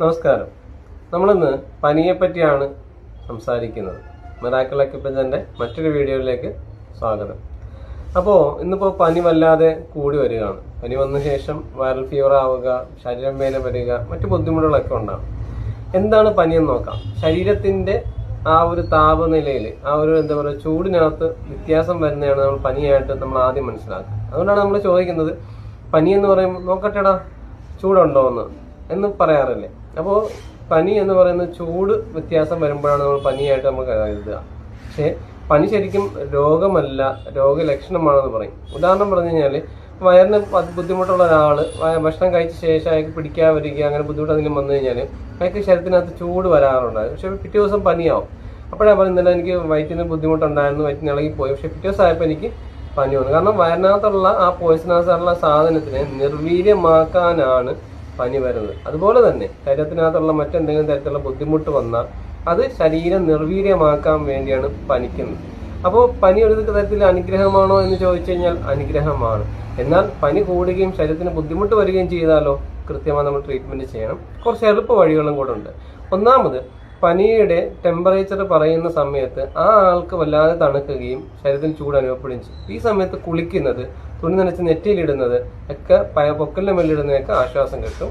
നമസ്കാരം. നമ്മളിന്ന് പനിയെപ്പറ്റിയാണ് സംസാരിക്കുന്നത്. മിറാക്കിൾ അക്യുപ്പൻസിന്റെ മറ്റൊരു വീഡിയോയിലേക്ക് സ്വാഗതം. അപ്പോൾ ഇന്നിപ്പോൾ പനി വല്ലാതെ കൂടി വരികയാണ്. പനി വന്ന ശേഷം വൈറൽ ഫീവർ ആവുക ശരീരം വേദന വരിക മറ്റു ബുദ്ധിമുട്ടുകളൊക്കെ ഉണ്ടാകും. എന്താണ് പനിയെന്ന് നോക്കാം. ശരീരത്തിന്റെ ആ ഒരു താപനിലയിൽ ആ ഒരു എന്താ പറയുക ചൂടിനകത്ത് വ്യത്യാസം വരുന്നതാണ് നമ്മൾ പനിയായിട്ട് നമ്മൾ ആദ്യം മനസ്സിലാക്കുക. അതുകൊണ്ടാണ് നമ്മൾ ചോദിക്കുന്നത് പനി എന്ന് പറയുമ്പോൾ നോക്കട്ടെടാ ചൂടുണ്ടോ എന്ന്. എന്ന് പറയാറില്ലേ? അപ്പോൾ പനി എന്ന് പറയുന്ന ചൂട് വ്യത്യാസം വരുമ്പോഴാണ് നമ്മൾ പനിയായിട്ട് നമ്മൾ കരുതുക. പക്ഷേ പനി ശരിക്കും രോഗമല്ല രോഗലക്ഷണമാണെന്ന് പറയും. ഉദാഹരണം പറഞ്ഞു കഴിഞ്ഞാൽ വയറിന് ബുദ്ധിമുട്ടുള്ള ഒരാൾ ഭക്ഷണം കഴിച്ച ശേഷം അയാൾക്ക് പിടിക്കാൻ വരിക അങ്ങനെ ബുദ്ധിമുട്ട് എന്തെങ്കിലും വന്നു കഴിഞ്ഞാൽ അയാൾക്ക് ശരീരത്തിനകത്ത് ചൂട് വരാറുണ്ട് പക്ഷേ പിറ്റേ ദിവസം പനിയാവും. അപ്പോഴാണ് പറയുന്നത് എനിക്ക് വയറ്റിന് ബുദ്ധിമുട്ടുണ്ടായിരുന്നു വയറ്റിന് ഇളകിപ്പോയി. പക്ഷേ പിറ്റേ ദിവസം ആയപ്പോൾ എനിക്ക് പനി വന്നു. കാരണം വയറിനകത്തുള്ള ആ പോയിസണസ് സാധനത്തിനെ നിർവീര്യമാക്കാനാണ് പനി വരുന്നത്. അതുപോലെ തന്നെ ശരീരത്തിനകത്തുള്ള മറ്റെന്തെങ്കിലും തരത്തിലുള്ള ബുദ്ധിമുട്ട് വന്നാൽ അത് ശരീരം നിർവീര്യമാക്കാൻ വേണ്ടിയാണ് പനിക്കുന്നത്. അപ്പോൾ പനി ഒരു തരത്തിൽ അനുഗ്രഹമാണോ എന്ന് ചോദിച്ചു കഴിഞ്ഞാൽ അനുഗ്രഹമാണ്. എന്നാൽ പനി കൂടുകയും ശരീരത്തിന് ബുദ്ധിമുട്ട് വരികയും ചെയ്താലോ കൃത്യമായി നമ്മൾ ട്രീറ്റ്മെന്റ് ചെയ്യണം. കുറച്ച് എളുപ്പ വഴികളും കൂടെ ഉണ്ട്. ഒന്നാമത് പനിയുടെ ടെമ്പറേച്ചർ പറയുന്ന സമയത്ത് ആ ആൾക്ക് വല്ലാതെ തണുക്കുകയും ശരീരത്തിന് ചൂട് അനുഭവപ്പെടുകയും ചെയ്യും. ഈ സമയത്ത് കുളിക്കുന്നത് തുണി നനച്ച് നെറ്റിയിലിടുന്നത് ഒക്കെ പൊക്കലിന്റെ മേലിടുന്നതൊക്കെ ആശ്വാസം കിട്ടും.